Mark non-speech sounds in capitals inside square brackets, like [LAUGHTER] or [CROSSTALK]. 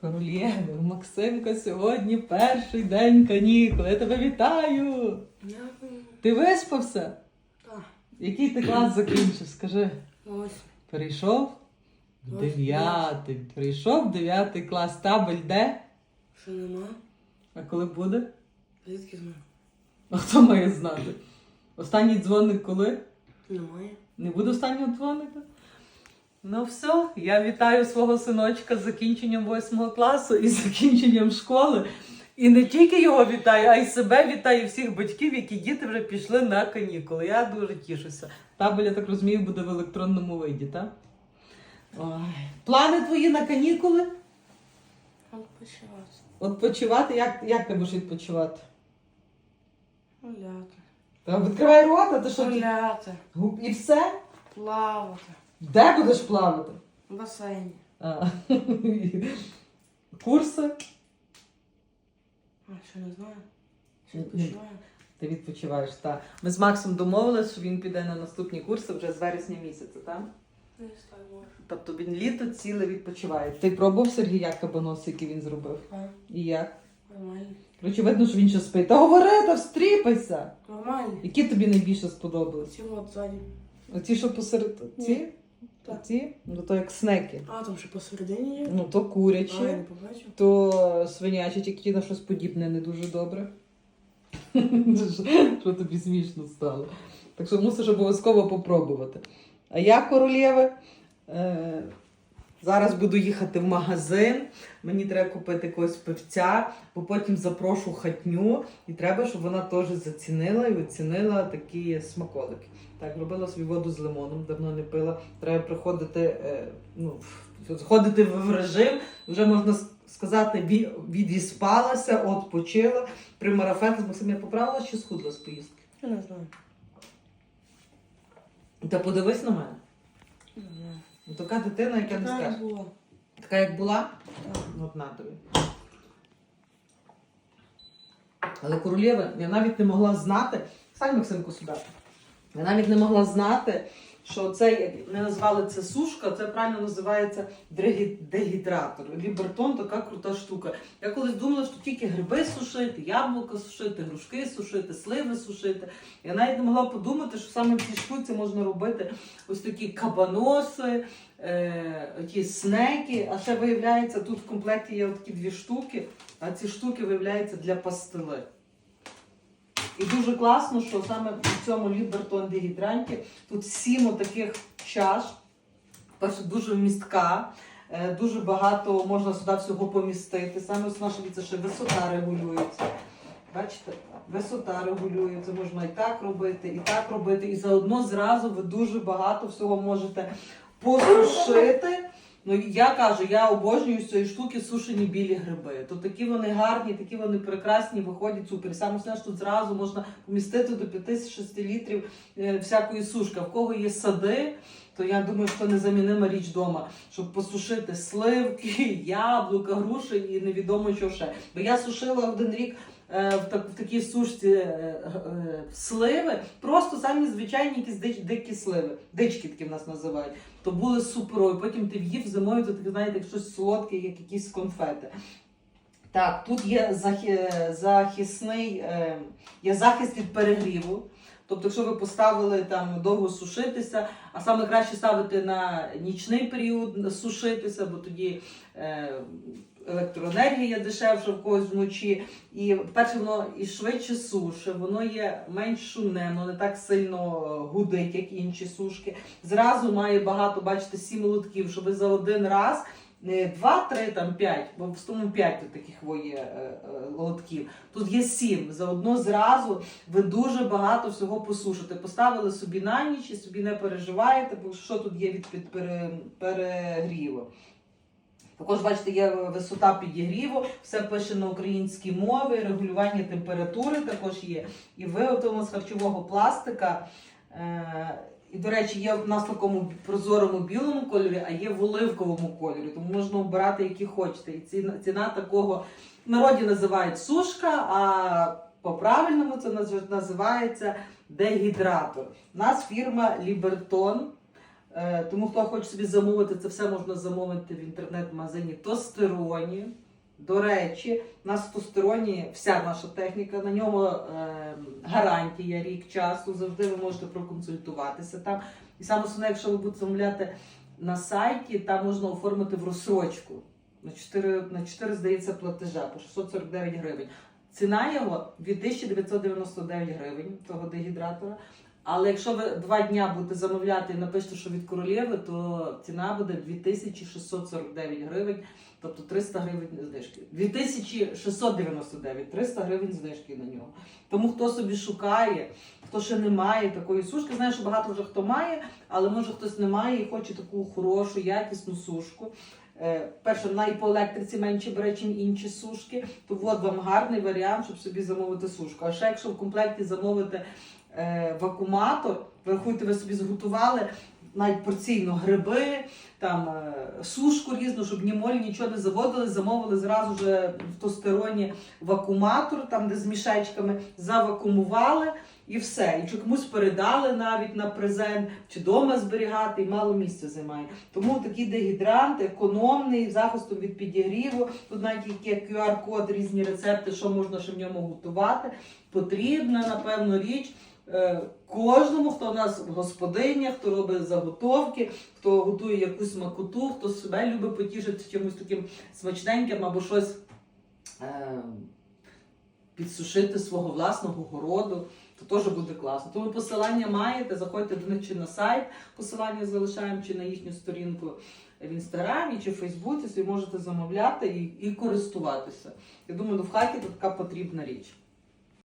Королєви, Максимка сьогодні перший день канікул. Я тебе вітаю! Дякую. Ти виспався? Так. Який ти клас закінчив? Скажи. Ось. Перейшов Ось дев'ятий. Перейшов дев'ятий клас. Табель де? Що нема? А коли буде? Звідки знаю? А хто має знати? Останній дзвоник коли? Немає. Не буде останнього дзвоника? Ну все, я вітаю свого синочка з закінченням восьмого класу і з [LAUGHS] закінченням школи. І не тільки його вітаю, а й себе вітаю всіх батьків, які діти вже пішли на канікули. Я дуже тішуся. Табель, я так розумію, буде в електронному виді, так? Ой. Плани твої на канікули? Відпочивати. Відпочивати? Як, як ти будеш відпочивати? Гуляти. Та відкривай рота, ти що? Гуляти. І все? Плавати. Де будеш плавати? В басейні. А, Курси? А, що не знаю? Що відпочиваю? Ти відпочиваєш, так. Ми з Максом домовилися, що він піде на наступні курси вже з вересня місяця, так? Не знаю. Тобто він літо ціле відпочиває. Ти пробував Сергій як кабанос, який він зробив? А, І як? нормально. Коротше, видно, що він ще спить. Та говори, та встріпайся! Нормально. Які тобі найбільше сподобались? Ці от ззаді. Оці, що посеред ці? Так. Ці? Ну то як снеки. А, там ще посередині є? Ну то А, я курячі, не побачу. то свинячі, тільки на щось подібне не дуже добре. [LAUGHS] Що тобі смішно стало. Так що мусиш обов'язково попробувати. А я, королєва. е, зараз буду їхати в магазин. Мені треба купити якогось певця, бо потім запрошу хатню, і треба, щоб вона теж зацінила і оцінила такі смаколики. Так, робила собі воду з лимоном, давно не пила. Треба приходити, е, ну, входити в режим, вже можна сказати, відіспалася, відпочила. При марафеті з Максимом я поправила чи схудла з поїздки? Я не знаю. Та подивись на мене. Ну, така дитина, яка не скаже. була. Така як була, Так. ну, от на тобі. Але королєва, я навіть не могла знати. Стань Максимку сюди. Я навіть не могла знати, що це, як не назвали це сушка, це правильно називається дегідратор. Лібертон така крута штука. Я колись думала, що тільки гриби сушити, яблука сушити, грушки сушити, сливи сушити. Я навіть не могла подумати, що саме в цій штуці можна робити ось такі кабаноси, е, ті снеки. А ще виявляється, тут в комплекті є такі дві штуки, а ці штуки виявляються для пастили. І дуже класно, що саме в цьому Лібертон дегідранті тут сім таких чаш. Перше, дуже вмістка, е, дуже багато можна сюди всього помістити. Саме що це ще висота регулюється. Бачите, висота регулюється, можна і так робити, і так робити. І заодно зразу ви дуже багато всього можете посушити. Ну, я кажу, я обожнюю з цієї штуки сушені білі гриби. То такі вони гарні, такі вони прекрасні, виходять супер. Саме все, що тут зразу можна помістити до 5-6 літрів е, всякої сушки. В кого є сади, то я думаю, що незамінима річ вдома, щоб посушити сливки, [LAUGHS] яблука, груші і невідомо що ще. Бо я сушила один рік в, так, в такій сушці е, е, сливи, просто самі звичайні якісь дич, дикі сливи, дички такі в нас називають. То були суперові. Потім ти в'їв зимою, то таке, знаєте, як щось солодке, як якісь конфети. Так, тут є захи, захисний, е, є захист від перегріву. Тобто, якщо ви поставили там довго сушитися, а саме краще ставити на нічний період сушитися, бо тоді е, електроенергія дешевша в когось вночі. І перше, воно і швидше суше, воно є менш шумне, воно не так сильно е, гудить, як інші сушки. Зразу має багато, бачите, сім лотків, щоб за один раз. Не два, три, там п'ять, бо в тому п'ять таких во є е, е, лотків. Тут є сім. Заодно зразу ви дуже багато всього посушите. Поставили собі на ніч і собі не переживаєте, бо що тут є від перегріву. Також, бачите, є висота підігріву, все пише на українській мові, регулювання температури також є. І виготовлено з харчового пластика. Е, і, до речі, є в нас в такому прозорому білому кольорі, а є в оливковому кольорі. Тому можна обирати, які хочете. І ціна, ціна такого в народі називають сушка, а по-правильному це називається дегідратор. У нас фірма Лібертон. Е, Тому хто хоче собі замовити, це все можна замовити в інтернет-магазині Тостероні. До речі, на нас Тостероні вся наша техніка, на ньому е, гарантія рік часу. Завжди ви можете проконсультуватися там. І саме основне, якщо ви будете замовляти на сайті, там можна оформити в розсрочку. На 4, на 4 здається, платежа по 649 гривень. Ціна його 2999 гривень того дегідратора. Але якщо ви два дня будете замовляти і напишете, що від королєви, то ціна буде 2649 гривень, тобто 300 гривень знижки. 2699, 300 гривень знижки на нього. Тому хто собі шукає, хто ще не має такої сушки, знаю, що багато вже хто має, але може хтось не має і хоче таку хорошу, якісну сушку. Е, Перше, вона і по електриці менше бере, ніж інші сушки, то от вам гарний варіант, щоб собі замовити сушку. А ще якщо в комплекті замовити е, вакууматор, врахуйте, ви собі зготували навіть порційно гриби, там е, сушку різну, щоб ні моль, нічого не заводили, замовили зразу вже в тостероні вакууматор, там де з мішечками, завакумували. І все. І чи комусь передали навіть на презент, чи вдома зберігати, і мало місця займає. Тому такий дегідрант економний, захистом від підігріву. Тут навіть є QR-код, різні рецепти, що можна ще в ньому готувати. Потрібна, напевно, річ. Е, Кожному, хто у нас господиня, хто робить заготовки, хто готує якусь макуту, хто себе любить потішити чимось таким смачненьким або щось е, підсушити свого власного городу, то теж буде класно. Тому посилання маєте, заходьте до них чи на сайт, посилання залишаємо, чи на їхню сторінку в інстаграмі чи в Фейсбуці, собі можете замовляти і, і користуватися. Я думаю, ну, в хаті це така потрібна річ.